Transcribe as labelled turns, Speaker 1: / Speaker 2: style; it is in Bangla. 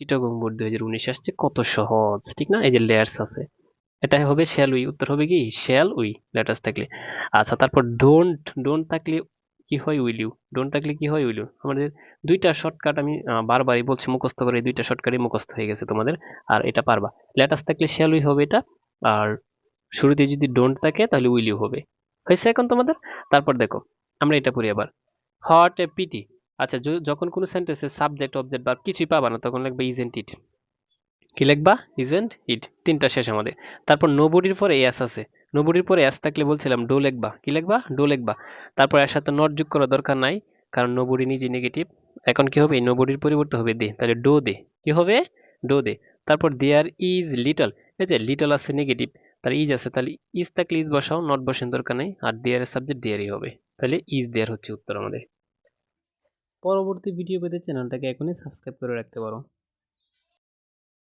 Speaker 1: চিটাগং বোর্ড দুই হাজার উনিশে আসছে। কত সহজ, ঠিক না? এই যে লেয়ার্স আছে। এটা হবে শ্যাল উই। উত্তর হবে কি? শ্যাল উই লেটার্স থাকলে। আচ্ছা তারপর ডোন্ট ডোন্ট থাকলে কি হয় উইল? ইউ ডোন্ট থাকলে কি হয় উইল? ইউ আমাদের দুইটা শর্টকাট আমি বারবারই বলছি মুখস্থ করে, এই দুইটা শর্টকাটই মুখস্থ হয়ে গেছে তোমাদের। আর এটা পারবা। লেটার্স থাকলে শ্যাল উই হবে এটা। আর শুরুতে যদি ডোন্ট থাকে, তাহলে উইল ইউ হবে। হয়েছে এখন তোমাদের? তারপর দেখো, আমরা এটা পড়ি আবার। হট এ পিটি আচ্ছা যখন কোনো সেন্টেন্সে সাবজেক্ট অবজেক্ট বা কিছুই পাবা না, তখন লিখবা ইজেন্ট ইট কি লিখবা? ইজেন্ট ইট তিনটা শেষ আমাদের। তারপর নোবডির পরে এস আছে। নোবডির পরে এস থাকলে বলছিলাম ডো লিখবা। কি লিখবা? ডো লিখবা। তারপর এর সাথে নট যোগ করা দরকার নাই, কারণ নোবডি নিজে নেগেটিভ এখন কি হবে? নোবডির পরিবর্তে হবে দে। তাহলে ডো দে। কি হবে? ডো দে। তারপর দেয়ার ইজ লিটল এই যে লিটল আছে নেগেটিভ তাহলে ইজ আছে। তাহলে ইজ থাকলে ইজ বসাও নট বসেন দরকার নেই। আর দেয়ারের সাবজেক্ট দেয়ারই হবে। তাহলে ইজ দেয়ার হচ্ছে উত্তর আমাদের। পরবর্তী ভিডিও পেতে চ্যানেলটাকে এখনই সাবস্ক্রাইব করে রাখতে পারো।